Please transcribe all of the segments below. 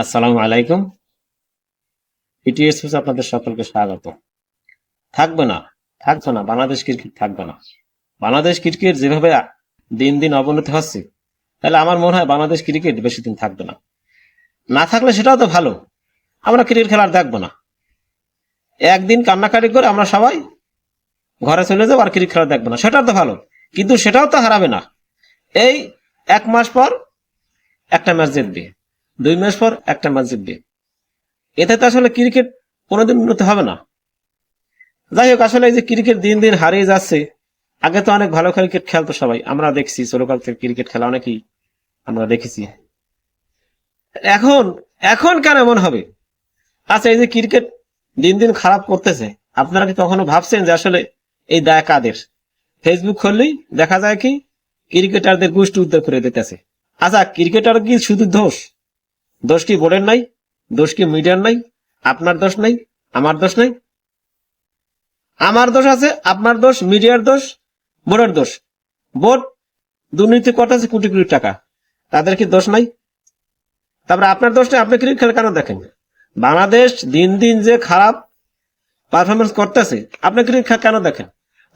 আসসালামু আলাইকুম। পিটিএস আপনাদের সকলকে স্বাগত। থাকবে না থাকবে না, বাংলাদেশ ক্রিকেট থাকবে না। বাংলাদেশ ক্রিকেট যেভাবে দিন দিন অবনতি হচ্ছে, তাহলে আমার মনে হয় বাংলাদেশ ক্রিকেট বেশি দিন থাকবে না। না থাকলে সেটাও তো ভালো, আমরা ক্রিকেট খেলা আর দেখব না। একদিন কান্নাকাটি করে আমরা সবাই ঘরে চলে যাব আর ক্রিকেট খেলা দেখব না, সেটাও তো ভালো, কিন্তু সেটাও তো হারাবে না। এই এক মাস পর একটা ম্যাচ জিতবে দুই মাস পর একটা ম্যাচ জিতবে। এতে তো আসলে ক্রিকেট কোনোদিন উন্নতি হবে না। যাই হোক, আসলে এই যে ক্রিকেট দিন দিন হারিয়ে যাচ্ছে, আগে তো অনেক ভালো ক্রিকেট খেলতো সবাই। আমরা দেখছি, ছোটকাল থেকে ক্রিকেট খেলা অনেকেই আমরা দেখেছি। এখন এখন কেন এমন হবে? আচ্ছা এই যে ক্রিকেট দিন দিন খারাপ করতেছে, আপনারা কি কখনো ভাবছেন যে আসলে এই দায় কাদের? ফেসবুক খুললেই দেখা যায় কি ক্রিকেটারদের গোষ্ঠী উদ্ধার করে দিতেছে। আচ্ছা ক্রিকেটার কি শুধু দোষ? দোষ কি বোর্ডের নাই? দোষ কি মিডিয়ার নাই? আপনার দোষ নাই? আমার দোষ নাই? আমার দোষ আছে, আপনার দোষ, মিডিয়ার দোষ, বোর্ডের দোষ। বোর্ড দুর্নীতি করতেছে কোটি কোটি টাকা। তাদের কি দোষ নাই? তারপরে আপনার দোষ নেই আপনি ক্রিকেট খেলা কেন দেখেন? বাংলাদেশ দিন দিন যে খারাপ পারফরমেন্স করতেছে, আপনি ক্রিকেট খেলা কেন দেখেন?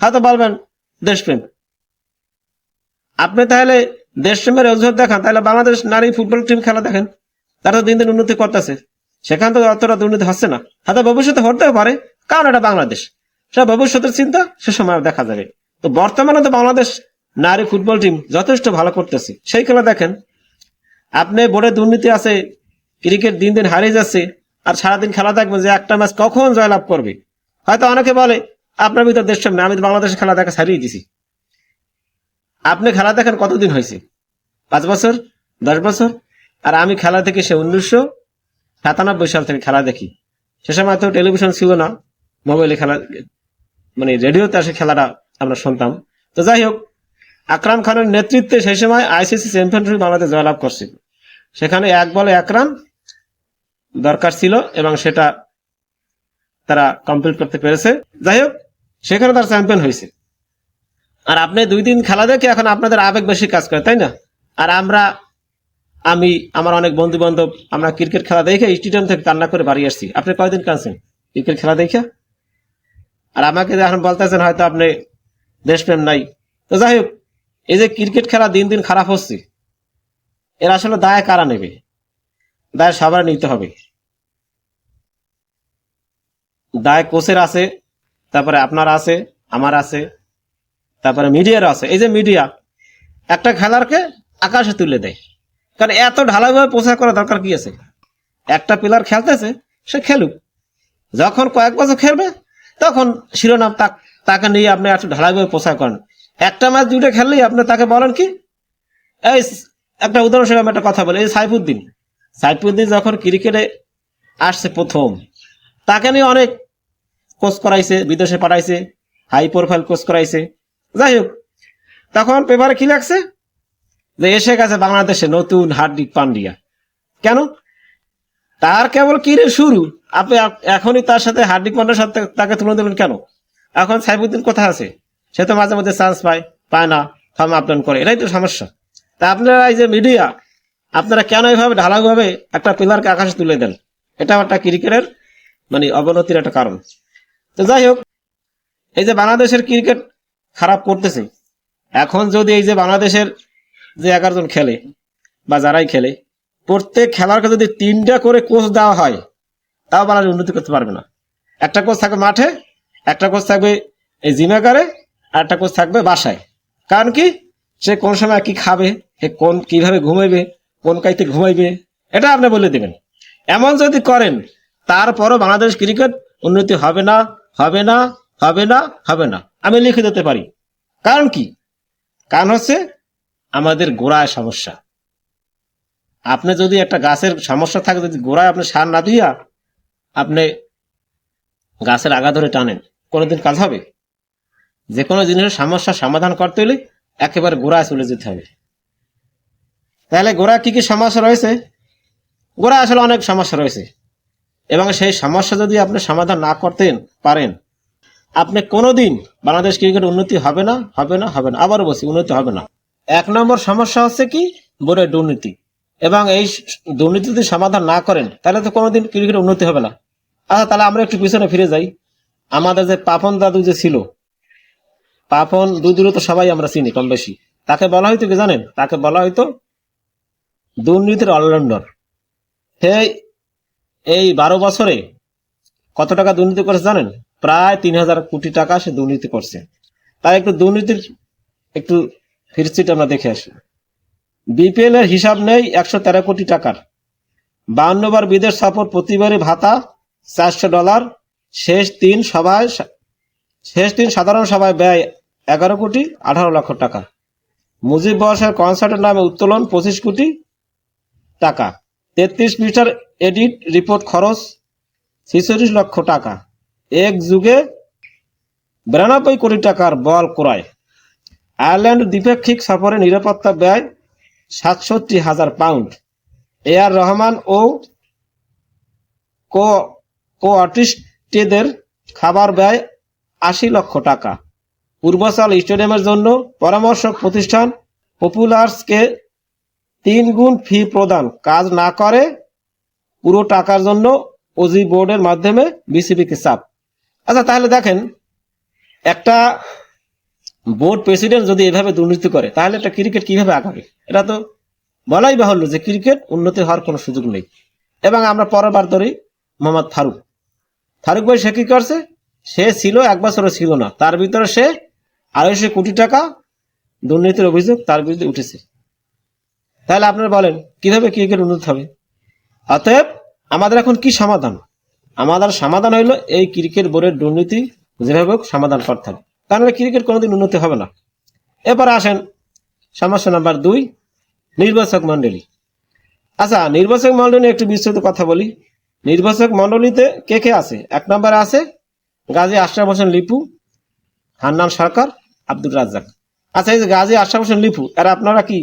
হয়তো বলবেন, দেশপ্রেম। আপনি তাহলে দেশপ্রেমের অজুহাত দেখান, তাহলে বাংলাদেশ নারী ফুটবল টিম খেলা দেখেন। তারা দিন দিন উন্নতি করতেছে। সেখান থেকে অতটা দুর্নীতি হচ্ছে না। হয়তো ভবিষ্যতে হতেও পারে, কারণ এটা বাংলাদেশ। সেটা ভবিষ্যতের চিন্তা সে সময় দেখা যাবে। তো বর্তমানে তো বাংলাদেশ নারী ফুটবল টিম যথেষ্ট ভালো করতেছে। সেই খেলা দেখেন, আপনি বোর্ডে দুর্নীতি আছে ক্রিকেট দিন দিন হারিয়ে যাচ্ছে, আর সারাদিন খেলা দেখবেন যে একটা ম্যাচ কখন জয়লাভ করবে। হয়তো অনেকে বলে, আপনার ভিতর দেশ সামনে, আমি বাংলাদেশের খেলা দেখা ছাড়িয়ে দিছি। আপনি খেলা দেখেন কতদিন হয়েছে? পাঁচ বছর? দশ বছর? আর আমি খেলা থেকে সে উনিশশো সাতানব্বই সাল থেকে খেলা দেখি। সে সময় তো টেলিভিশন ছিল না, মোবাইলে খেলা মানে রেডিওতে আসে খেলাটা আমরা শুনতাম। তো যাই হোক, আকরাম খানের নেতৃত্বে সেই সময় আইসিসি চ্যাম্পিয়ন ট্রফি বাংলাদেশ জয়লাভ করছিল। সেখানে এক বলে এক রান দরকার ছিল এবং সেটা তারা কমপ্লিট করতে পেরেছে। যাই হোক, সেখানে তার চ্যাম্পিয়ন হয়েছে। আর আপনি দুই দিন খেলা দেখে এখন আপনাদের আবেগ বেশি কাজ করে, তাই না? আর আমরা আমি, আমার অনেক বন্ধু বান্ধব আমরা ক্রিকেট খেলা দেখে স্টেডিয়াম থেকে কান্না করে বাড়ি আসছি। আপনি কয়দিন কাঁদছেন? ক্রিকেট খেলা দেখে? আর আমাকে এখন বলতেছেন, হয়তো আপনি দেশপ্রেম নাই। তো যাই হোক, এই যে ক্রিকেট খেলা দিন দিন খারাপ হচ্ছে, এর আসলে দায় কারা নেবে? দায় সবার নিতে হবে। দায় কোচের আছে, তারপরে আপনার আছে, আমার আছে, তারপরে মিডিয়ার আছে। এই যে মিডিয়া, একটা খেলারকে আকাশে তুলে দেয়। কারণ এত ঢালাইভাবে প্রচার করা দরকার কি আছে? একটা প্লেয়ার খেলতেছে, সে খেলুক। যখন কয়েক বছর খেলবে, তখন শিরোনাম তাক- নিয়ে আপনি একটু ঢালাইভাবে প্রচার করেন। একটা ম্যাচ দুটো খেললেই আপনি তাকে বলেন কি, এই, একটা উদাহরণস্বরূপ আমি একটা কথা বলি। এই সাইফুদ্দিন সাইফুদ্দিন যখন ক্রিকেটে আসছে প্রথম, তাকে নিয়ে অনেক কোচ করাইছে, বিদেশে পাঠাইছে হাই প্রোফাইল কোচ করাইছে। যাই হোক, তখন পেপারে কি লাগছে যে এসে গেছে বাংলাদেশে নতুন হার্দিক পান্ডিয়া। কেন? তার কেবল কিরে শুরু। আপনি এখনই তার সাথে হার্দিক পান্ডিয়ার সাথে তাকে তুলে দেবেন কেন? এখন সাইফুদ্দিন কোথায় আছে? সে তো মাঝে মধ্যে চান্স পায় পায় না ফর্ম আপডাউন করে। এটাই তো সমস্যা। তা আপনারা এই যে মিডিয়া আপনারা কেন এইভাবে ঢালাভাবে একটা প্লেয়ারকে আকাশে তুলে দেন? এটা একটা ক্রিকেটের মানে অবনতির একটা কারণ। তো যাই হোক, এই যে বাংলাদেশের ক্রিকেট খারাপ করতেছে। এখন যদি এই যে বাংলাদেশের যে এগারো জন খেলে বা যারাই খেলে, প্রত্যেক খেলারকে যদি তিনটা করে কোচ দেওয়া হয়, তাও বাংলাদেশ উন্নতি করতে পারবে না। একটা কোচ থাকবে মাঠে, একটা কোচ থাকবে এই জিমাগারে আর একটা কোচ থাকবে বাসায়। কারণ কি? সে কোন সময় কি খাবে কোন কীভাবে ঘুমাইবে, কোন কাইতে ঘুমাইবে, এটা আপনি বলে দেবেন। এমন যদি করেন, তারপরও বাংলাদেশ ক্রিকেট উন্নতি হবে না হবে না হবে না হবে না। আমি লিখে দিতে পারি। কারণ কি? কারণ হচ্ছে আমাদের গোড়ায় সমস্যা। আপনি যদি একটা গাছের সমস্যা থাকে, যদি গোড়ায় আপনি সার না দিয়া আপনি গাছের আগা ধরে টানেন, কোনোদিন কাজ হবে? যে কোনো জিনিসের সমস্যার সমাধান করতে হলে একেবারে গোড়ায় চলে যেতে হবে। তাহলে গোড়া কি কি সমস্যা রয়েছে? গোড়া আসলে অনেক সমস্যা রয়েছে। এবং সেই সমস্যা যদি আপনি সমাধান না করতেন, পারেন। আপনি কোনোদিন বাংলাদেশ ক্রিকেট উন্নতি হবে না হবে না হবে না। আবারও বলছি, উন্নতি হবে না। এক নম্বর সমস্যা হচ্ছে কি? বোর্ডের দুর্নীতি। এবং এই দুর্নীতি যদি সমাধান না করেন, তাহলে তো কোনোদিন ক্রিকেট উন্নতি হবে না। আচ্ছা তাহলে আমরা একটু পিছনে ফিরে যাই। আমাদের যে পাপন দাদু যে ছিল, পাপন দুদুরও তো সবাই আমরা চিনি, কম বেশি। তাকে বলা হয়তো কি জানেন? তাকে বলা হয়তো দুর্নীতির অলরাউন্ডার। হে, এই বারো বছরে কত টাকা দুর্নীতি করেছে জানেন? প্রায় তিন হাজার কোটি টাকা সে দুর্নীতি করছে। তাই একটু দুর্নীতির একটু ফিরছিট আমরা দেখে আসি। বিপিএল এর হিসাব নেই একশো তেরো কোটি টাকার। বাউন্ন বার বিদেশ সফর প্রতিবারই ভাতা, চারশো ডলার, শেষ তিন সভায় শেষ তিন সাধারণ সভায় ব্যয় এগারো কোটি আঠারো লক্ষ টাকা। মুজিব বয়সের কনসার্টের নামে উত্তোলন পঁচিশ কোটি টাকা। তেত্রিশ মিটার এডিট রিপোর্ট খরচ ছেচল্লিশ লক্ষ টাকা। এক যুগে বিরানব্বই কোটি টাকার বল ক্রয়। আয়ারল্যান্ড দ্বিপাক্ষিক সফরে নিরাপত্তা ব্যয় সাতষট্টি হাজার পাউন্ড। এ আর রহমান ও কো কো খাবার ব্যয় আশি লক্ষ টাকা। পূর্বসাল স্টেডিয়ামের জন্য পরামর্শক প্রতিষ্ঠান পপুলার্সকে তিন গুণ ফি প্রদান। কাজ না করে পুরো টাকার জন্য ওজি বোর্ডের মাধ্যমে বিসিবিকে চাপ। আচ্ছা তাহলে দেখেন, একটা বোর্ড প্রেসিডেন্ট যদি এভাবে দুর্নীতি করে, তাহলে একটা ক্রিকেট কীভাবে আগাবে? এটা তো বলাই বাহুল্য যে ক্রিকেট উন্নতি হওয়ার কোনো সুযোগ নেই। এবং আমরা পরের বার ধরি মোহাম্মদ ফারুক। ফারুক ভাই সে কি করছে? সে ছিল, এক বছরও ছিল না, তার ভিতরে সে আড়াইশো কোটি টাকা দুর্নীতির অভিযোগ তার বিরুদ্ধে উঠেছে। তাহলে আপনারা বলেন, কীভাবে ক্রিকেট উন্নত হবে? অতএব আমাদের এখন কি সমাধান? আমাদের সমাধান হইল এই ক্রিকেট বোর্ডের দুর্নীতি যেভাবে হোক সমাধান করতে হবে। তাহলে ক্রিকেট কোনোদিন উন্নতি হবে না। এরপরে আসেন সমস্যা নাম্বার দুই, নির্বাচক মন্ডলী আচ্ছা নির্বাচক মন্ডলী একটু বিস্তৃত কথা বলি। নির্বাচক মন্ডলীতে কে কে আছে? এক নম্বরে আছে গাজী আশরাফ হোসেন লিপু, হান্নান সরকার আব্দুল রাজ্জাক। আচ্ছা এই যে গাজী আশরাফ হোসেন লিপু, এরা আপনারা কি